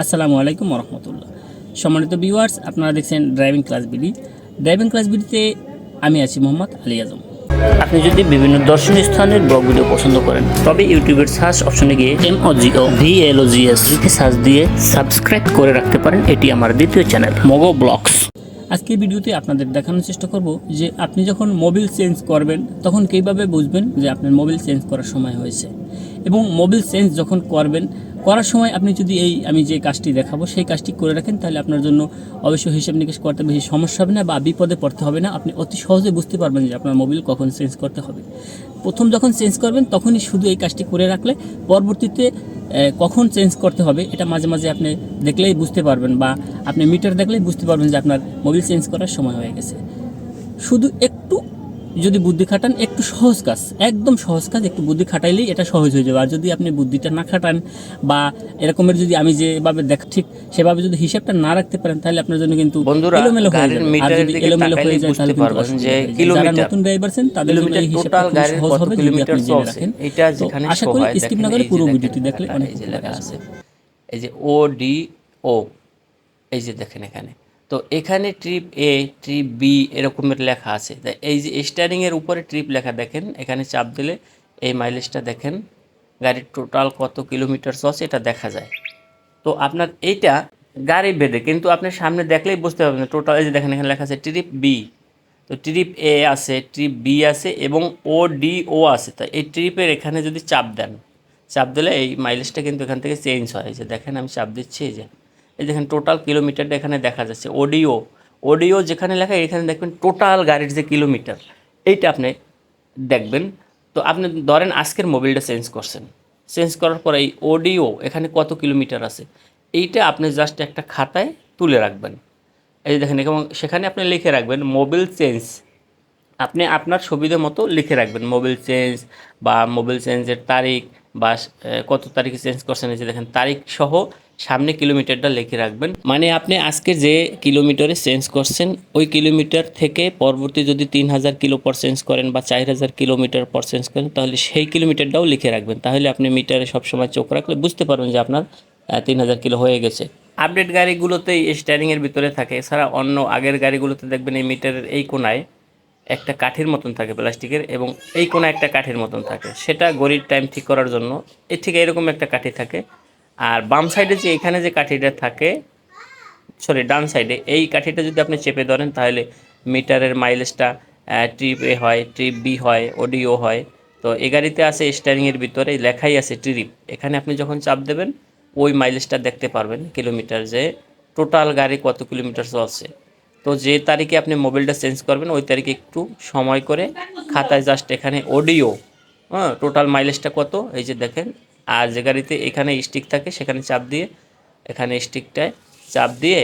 আসসালামু আলাইকুম রহমতুল্লাহ সম্মানিত ভিউয়ার্স আপনারা দেখছেন driving class BD driving class বিডিতে আমি আছি মোহাম্মদ আলী আজম। আপনি যদি বিভিন্ন দর্শনীয় স্থানের ব্লগ ভিডিও পছন্দ করেন, তবে ইউটিউবের সার্চ অপশনে গিয়ে M O G O V L O G S search দিয়ে সাবস্ক্রাইব করে রাখতে পারেন। এটি আমার দ্বিতীয় চ্যানেল মোগো ব্লগস আজকের ভিডিওতে আপনাদের দেখানোর চেষ্টা করব যে আপনি যখন মোবিল চেঞ্জ করবেন, তখন কীভাবে বুঝবেন যে আপনার মোবিল চেঞ্জ করার সময় হয়েছে? এবং মোবিল চেঞ্জ যখন করবেন, করার সময় আপনি যদি এই আমি যে কাজটি দেখাবো, সেই কাজটি করে রাখেন, তাহলে আপনার জন্য অবশ্যই হিসাব নিকেশ করতে বেশি সমস্যা হবে না বা বিপদে পড়তে হবে না। আপনি অতি সহজে বুঝতে পারবেন যে আপনার মোবিল কখন চেঞ্জ করতে হবে। প্রথম যখন চেঞ্জ করবেন, তখনই শুধু এই কাজটি করে রাখলে পরবর্তীতে কখন চেঞ্জ করতে হবে এটা মাঝে মাঝে আপনি দেখলেই বুঝতে পারবেন বা আপনি মিটার দেখলেই বুঝতে পারবেন যে আপনার মোবিল চেঞ্জ করার সময় হয়ে গেছে। শুধু একটু যদি বুদ্ধি খাটান একটু সহজ কাজ একদম সহজ কাজ একটু বুদ্ধি খাটাইলেই এটা সহজ হয়ে যাবে। আর যদি আপনি বুদ্ধিটা না খাটান বা এরকমের যদি আমি যেভাবে দেখ ঠিক সেভাবে যদি হিসাবটা না রাখতে পারেন তাহলে আপনার জন্য কিন্তু এলোমেলো হয়ে যাবে। আর যদি এলোমেলো হয়ে যায় তাহলে কিন্তু। যারা নতুন ড্রাইভার আছেন তাদের জন্য এই হিসাবটা খুব সহজ হবে যদি আপনি জেনে রাখেন। তো আশা করি স্কিপ না করে পুরো ভিডিওটি দেখলে অনেক আছে এই যে ও ডি ও এই যে দেখেন এখানে। তো এখানে ট্রিপ এ ট্রিপ বি এরকমের লেখা আছে। এই যে স্টারিংয়ের উপরে ট্রিপ লেখা, দেখেন, এখানে চাপ দিলে এই মাইলেজটা দেখেন, গাড়ির টোটাল কত কিলোমিটার চলছে এটা দেখা যায়। তো আপনার এইটা গাড়ি বেঁধে, কিন্তু আপনি সামনে দেখলেই বুঝতে পারবেন টোটাল এই যে দেখেন, এখানে লেখা আছে ট্রিপ বি তো ট্রিপ এ আছে ট্রিপ বি আছে এবং ও ডি ও আছে। তো এই ট্রিপের এখানে যদি চাপ দেন, চাপ দিলে এই মাইলেজটা কিন্তু এখান থেকে চেঞ্জ হয়। যে দেখেন, আমি চাপ দিচ্ছি, এই যে এই দেখেন টোটাল কিলোমিটারটা এখানে দেখা যাচ্ছে। অডিও অডিও যেখানে লেখা, এখানে দেখবেন টোটাল গাড়ির যে কিলোমিটার এইটা আপনি দেখবেন। তো আপনি ধরেন আজকের মোবিলটা চেঞ্জ করছেন। চেঞ্জ করার পরে এই অডিও এখানে কত কিলোমিটার আছে? এইটা আপনি জাস্ট একটা খাতায় তুলে রাখবেন। এই দেখেন, এবং সেখানে আপনি লিখে রাখবেন মোবিল চেঞ্জ আপনি আপনার সুবিধা মতো লিখে রাখবেন মোবিল চেঞ্জ বা মোবিল চেঞ্জের তারিখ বা কত তারিখে চেঞ্জ করছেন, এই যে দেখেন, তারিখ সহ সামনে কিলোমিটারটা লিখে রাখবেন। মানে আপনি আজকে যে কিলোমিটারে চেঞ্জ করছেন, ওই কিলোমিটার থেকে পরবর্তী যদি তিন হাজার কিলো পর চেঞ্জ করেন বা চার হাজার কিলোমিটার পর চেঞ্জ করেন, তাহলে সেই কিলোমিটারটাও লিখে রাখবেন। তাহলে আপনি মিটারে সবসময় চোখ রাখলে বুঝতে পারবেন যে আপনার তিন হাজার কিলো হয়ে গেছে। আপডেট গাড়িগুলোতে এই স্টারিংয়ের ভিতরে থাকে। এছাড়া অন্য আগের গাড়িগুলোতে দেখবেন এই মিটারের এই কোনায় একটা কাঠের মতন থাকে প্লাস্টিকের, এবং এই কোনো একটা কাঠের মতন থাকে। সেটা গড়ির টাইম ঠিক করার জন্য। এর ঠিক এরকম একটা কাঠি থাকে। আর বাম সাইডে যে এখানে যে কাঠিটা থাকে সরি ডান সাইডে এই কাঠিটা যদি আপনি চেপে ধরেন, তাহলে মিটারের মাইলেজটা ট্রিপ এ হয় ট্রিপ বি হয় অডিও হয়। তো এ গাড়িতে আছে স্টারিংয়ের ভিতরে, লেখাই আছে ট্রিপ এখানে আপনি যখন চাপ দেবেন, ওই মাইলেজটা দেখতে পারবেন কিলোমিটার যে টোটাল গাড়ি কত কিলোমিটার চলছে। তো যে তারিখে আপনি মোবাইলটা চেঞ্জ করবেন, ওই তারিখে একটু সময় করে খাতায় জাস্ট এখানে অডিও হ্যাঁ টোটাল মাইলেজটা কত, এই যে দেখেন আর যে গাড়িতে এখানে স্টিক থাকে, সেখানে চাপ দিয়ে, এখানে স্টিকটায় চাপ দিয়ে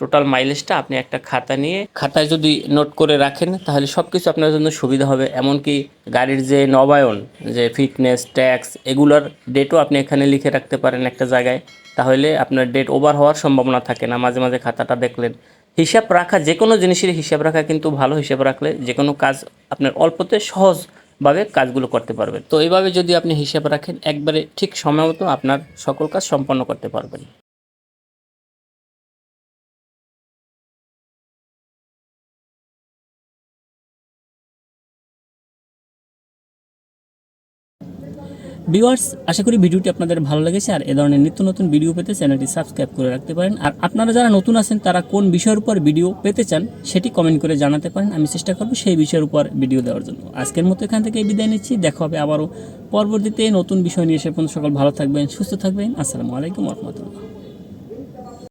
টোটাল মাইলেজটা আপনি একটা খাতা নিয়ে, খাতায় যদি নোট করে রাখেন, তাহলে সব কিছু আপনার জন্য সুবিধা হবে। এমনকি গাড়ির যে নবায়ন, যে ফিটনেস ট্যাক্স এগুলোর ডেটও আপনি এখানে লিখে রাখতে পারেন একটা জায়গায়। তাহলে আপনার ডেট ওভার হওয়ার সম্ভাবনা থাকে না। মাঝে মাঝে খাতাটা দেখলেন। হিসাব রাখা যে কোনো জিনিসের হিসাব রাখা কিন্তু ভালো হিসাব রাখলে যে কোনো কাজ আপনার অল্পতে সহজভাবে কাজগুলো করতে পারবেন। তো এইভাবে যদি আপনি হিসাব রাখেন, একবারে ঠিক সময় মতো আপনার সকল কাজ সম্পন্ন করতে পারবেন। ভিউয়ার্স আশা করি ভিডিওটি আপনাদের ভালো লেগেছে আর এ ধরনের নিত্য নতুন ভিডিও পেতে চ্যানেলটি সাবস্ক্রাইব করে রাখতে পারেন। আর আপনারা যারা নতুন আছেন, তারা কোন বিষয়ের উপর ভিডিও পেতে চান সেটি কমেন্ট করে জানাতে পারেন। আমি চেষ্টা করব সেই বিষয়ের উপর ভিডিও দেওয়ার জন্য। আজকের মতো এখান থেকে বিদায় নিচ্ছি। দেখা হবে আবারও পরবর্তীতে নতুন বিষয় নিয়ে। এসে সকাল ভালো থাকবেন, সুস্থ থাকবেন। আসসালামু আলাইকুম রহমতুল্লাহ।